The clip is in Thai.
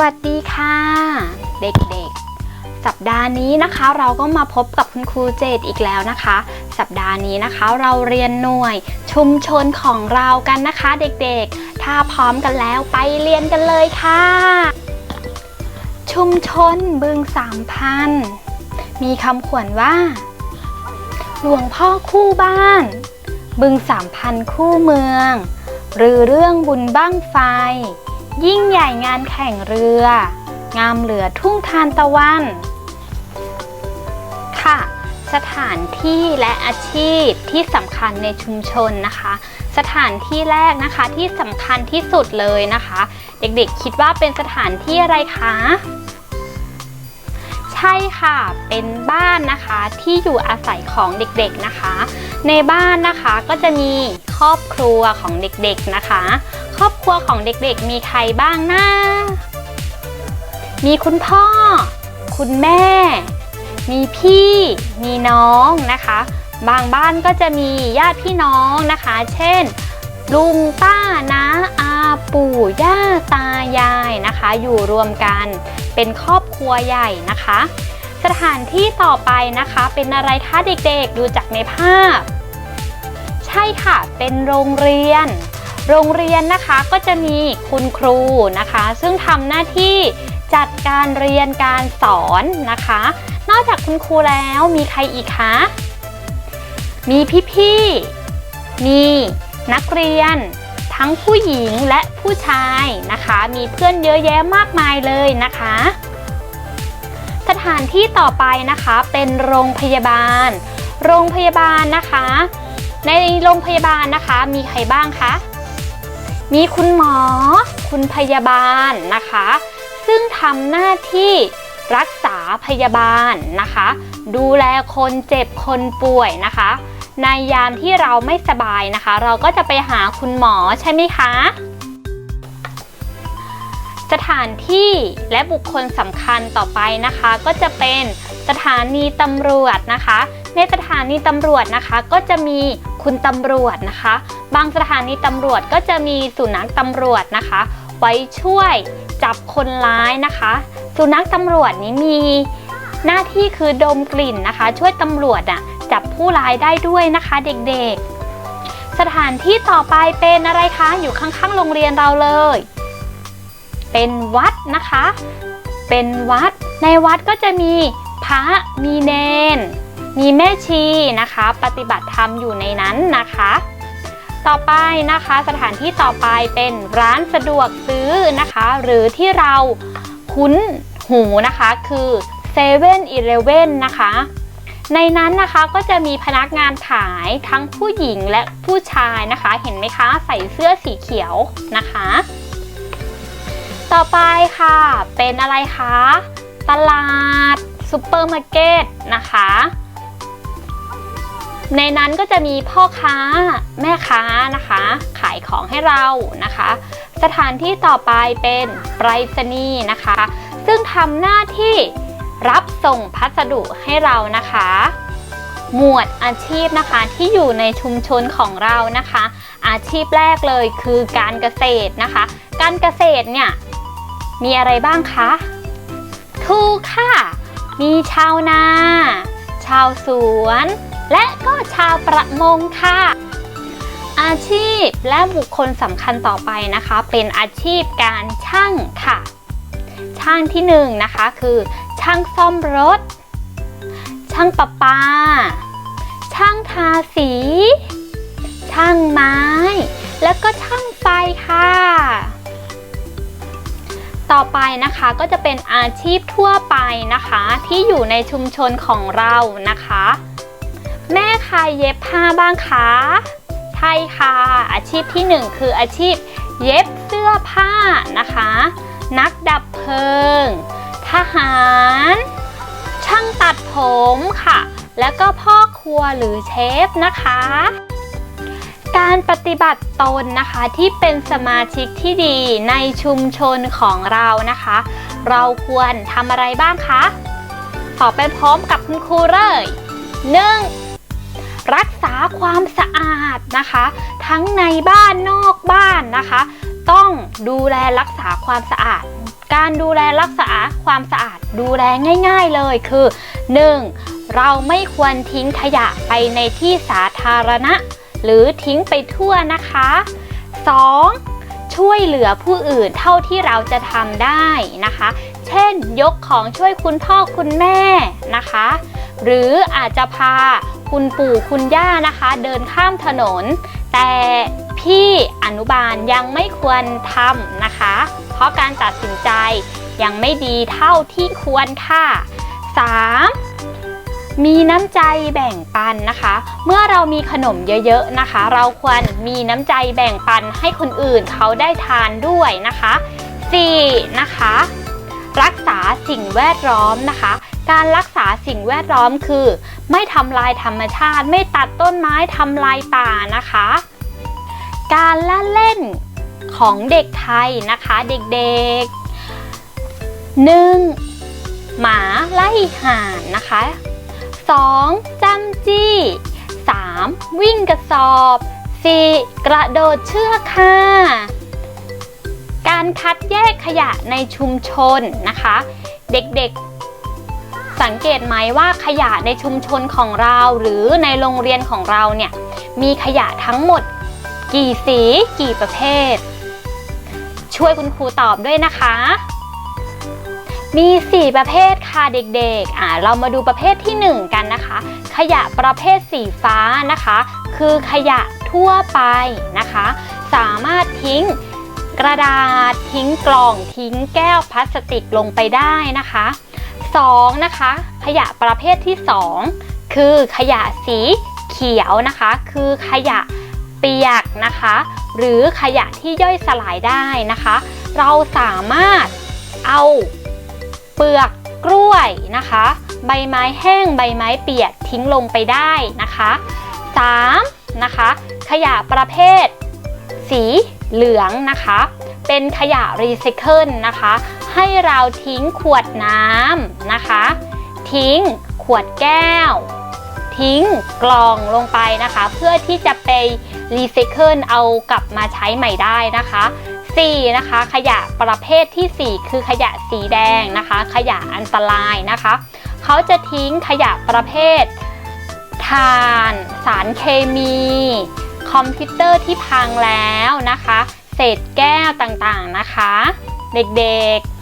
วัสดีค่ะ เด็กๆ สัปดาห์นี้นะคะเราก็มาพบกับคุณครูเจดอีกแล้วนะคะ สัปดาห์นี้นะคะเราเรียนหน่วยชุมชนของเรากันนะคะเด็กๆ ถ้าพร้อมกันแล้วไปเรียนกันเลยค่ะ ชุมชนบึงสามพันมีคำขวัญว่า หลวงพ่อคู่บ้าน บึงสามพันคู่เมือง หรือเรื่องบุญบ้างไฟ ยิ่งใหญ่งานแข่งเรือ งามเหลือทุ่งทานตะวัน ค่ะ สถานที่และอาชีพที่สำคัญในชุมชนนะคะ สถานที่แรกนะคะที่สำคัญที่สุดเลยนะคะ เด็กๆคิดว่าเป็นสถานที่อะไรคะใช่ค่ะ เป็นบ้านนะคะที่อยู่อาศัยของเด็กๆนะคะ ในบ้านนะคะก็จะมีครอบครัวของเด็กๆนะคะ รอบครัวของเด็กๆ มีใครบ้างนะ มีคุณพ่อ คุณแม่ มีพี่ มีน้องนะคะ บางบ้านก็จะมีญาติพี่น้องนะคะ เช่น ลุงป้าน้าอาปู่ย่าตายายนะคะ อยู่รวมกันเป็นครอบครัวใหญ่นะคะ สถานที่ต่อไปนะคะเป็นอะไรคะเด็กๆ ดูจากในภาพ ใช่ค่ะ เป็นโรงเรียน โรงเรียนนะคะก็จะมีคุณครูนะคะ ซึ่งทำหน้าที่จัดการเรียนการสอนนะคะ นอกจากคุณครูแล้วมีใครอีกคะ มีพี่ๆ มีนักเรียน ทั้งผู้หญิงและผู้ชายนะคะ มีเพื่อนเยอะแยะมากมายเลยนะคะ สถานที่ต่อไปนะคะเป็นโรงพยาบาล โรงพยาบาลนะคะ ในโรงพยาบาลนะคะมีใครบ้างคะ มีคุณหมอ คุณพยาบาลนะคะ ซึ่งทำหน้าที่รักษาพยาบาลนะคะ ดูแลคนเจ็บคนป่วยนะคะ ในยามที่เราไม่สบายนะคะ เราก็จะไปหาคุณหมอใช่ไหมคะ สถานที่และบุคคลสำคัญต่อไปนะคะ ก็จะเป็นสถานีตำรวจนะคะ ในสถานีตำรวจนะคะก็จะมีคุณตำรวจนะคะ บางสถานีตำรวจก็จะมีสุนัขตำรวจนะคะ ไว้ช่วยจับคนร้ายนะคะ สุนัขตำรวจนี้มีหน้าที่คือดมกลิ่นนะคะ ช่วยตำรวจอะจับผู้ร้ายได้ด้วยนะคะเด็กๆ สถานที่ต่อไปเป็นอะไรคะอยู่ข้างๆโรงเรียนเราเลย เป็นวัดนะคะ เป็นวัดในวัดก็จะมีพระมีเนน มีแม่ชีนะคะ ปฏิบัติธรรมอยู่ในนั้นนะคะ ต่อไปนะคะสถานที่ต่อไปเป็นร้านสะดวกซื้อนะคะ หรือที่เราคุ้นหูนะคะคือ7 e เ e ่ e อนะคะ ในนั้นนะคะก็จะมีพนักงานขายทั้งผู้หญิงและผู้ชายนะคะ เห็นไหมคะใส่เสื้อสีเขียวนะคะ ต่อไปค่ะเป็นอะไรคะ ตลาดซูเปอร์มาร์เก็ตนะคะ ในนั้นก็จะมีพ่อค้าแม่ค้านะคะ ขายของให้เรานะคะ สถานที่ต่อไปเป็นไปรษณีย์นะคะ ซึ่งทำหน้าที่รับส่งพัสดุให้เรานะคะ หมวดอาชีพนะคะที่อยู่ในชุมชนของเรานะคะ อาชีพแรกเลยคือการเกษตรนะคะ การเกษตรเนี่ยมีอะไรบ้างคะถูกค่ะ มีชาวนา ชาวสวน และก็ชาวประมงค่ะ อาชีพและบุคคลสำคัญต่อไปนะคะ เป็นอาชีพการช่างค่ะ ช่างที่หนึ่งนะคะคือ ช่างซ่อมรถ ช่างประปา ช่างทาสี ช่างไม้ แล้วก็ช่างไฟค่ะ ต่อไปนะคะก็จะเป็นอาชีพทั่วไปนะคะ ที่อยู่ในชุมชนของเรานะคะ แม่ใครเย็บผ้าบ้างคะ ใช่ค่ะ อาชีพที่หนึ่งคืออาชีพเย็บเสื้อผ้านะคะ นักดับเพลิง ทหาร ช่างตัดผมค่ะ แล้วก็พ่อครัวหรือเชฟนะคะ การปฏิบัติตนนะคะที่เป็นสมาชิกที่ดีในชุมชนของเรานะคะ เราควรทำอะไรบ้างคะ ตอบไปพร้อมกับคุณครูเลย 1. รักษาความสะอาดนะคะ ทั้งในบ้านนอกบ้านนะคะ ต้องดูแลรักษาความสะอาด การดูแลรักษาความสะอาดดูแลง่าย ๆเลยคือ 1. เราไม่ควรทิ้งขยะไปในที่สาธารณะ หรือทิ้งไปทั่วนะคะ 2. ช่วยเหลือผู้อื่นเท่าที่เราจะทำได้นะคะ เช่นยกของช่วยคุณพ่อคุณแม่นะคะ หรืออาจจะพา คุณปู่คุณย่านะคะ เดินข้ามถนน แต่พี่อนุบาลยังไม่ควรทำนะคะ เพราะการตัดสินใจยังไม่ดีเท่าที่ควรค่ะ 3. มีน้ำใจแบ่งปันนะคะ เมื่อเรามีขนมเยอะๆนะคะ เราควรมีน้ำใจแบ่งปันให้คนอื่นเขาได้ทานด้วยนะคะ 4. นะคะ รักษาสิ่งแวดล้อมนะคะ การรักษาสิ่งแวดล้อมคือ ไม่ทำลายธรรมชาติ ไม่ตัดต้นไม้ทำลายป่านะคะ การละเล่นของเด็กไทยนะคะเด็กๆ 1. หมาไล่ห่านนะคะ 2. จำจี้ 3. วิ่งกระสอบ 4. กระโดดเชือกค่ะ การคัดแยกขยะในชุมชนนะคะ เด็กๆ สังเกตไหมว่าขยะในชุมชนของเราหรือในโรงเรียนของเราเนี่ยมีขยะทั้งหมด กี่สีกี่ประเภท ช่วยคุณครูตอบด้วยนะคะ มี 4 ประเภทค่ะเด็กๆอ่าเรามาดูประเภทที่ 1 กันนะคะ ขยะประเภทสีฟ้านะคะ คือขยะทั่วไปนะคะ สามารถทิ้งกระดาษทิ้งกล่องทิ้งแก้วพลาสติกลงไปได้นะคะ 2. นะคะ ขยะประเภทที่ 2 คือขยะสีเขียวนะคะ คือขยะเปียกนะคะ หรือขยะที่ย่อยสลายได้นะคะ เราสามารถเอาเปลือกกล้วยนะคะ ใบไม้แห้งใบไม้เปียกทิ้งลงไปได้นะคะ 3. นะคะ ขยะประเภท สี เหลืองนะคะ เป็นขยะรีไซเคิลนะคะ ให้เราทิ้งขวดน้ำนะคะ ทิ้งขวดแก้ว ทิ้งกล่องลงไปนะคะ เพื่อที่จะไปรีไซเคิลเอากลับมาใช้ใหม่ได้นะคะ 4. นะคะ ขยะประเภททีสี่4 คือขยะสีแดงนะคะ ขยะอันตรายนะคะ เขาจะทิ้งขยะประเภทถ่าน สารเคมี คอมพิวเตอร์ที่พังแล้วนะคะ เศษแก้วต่างๆนะคะ เด็กๆ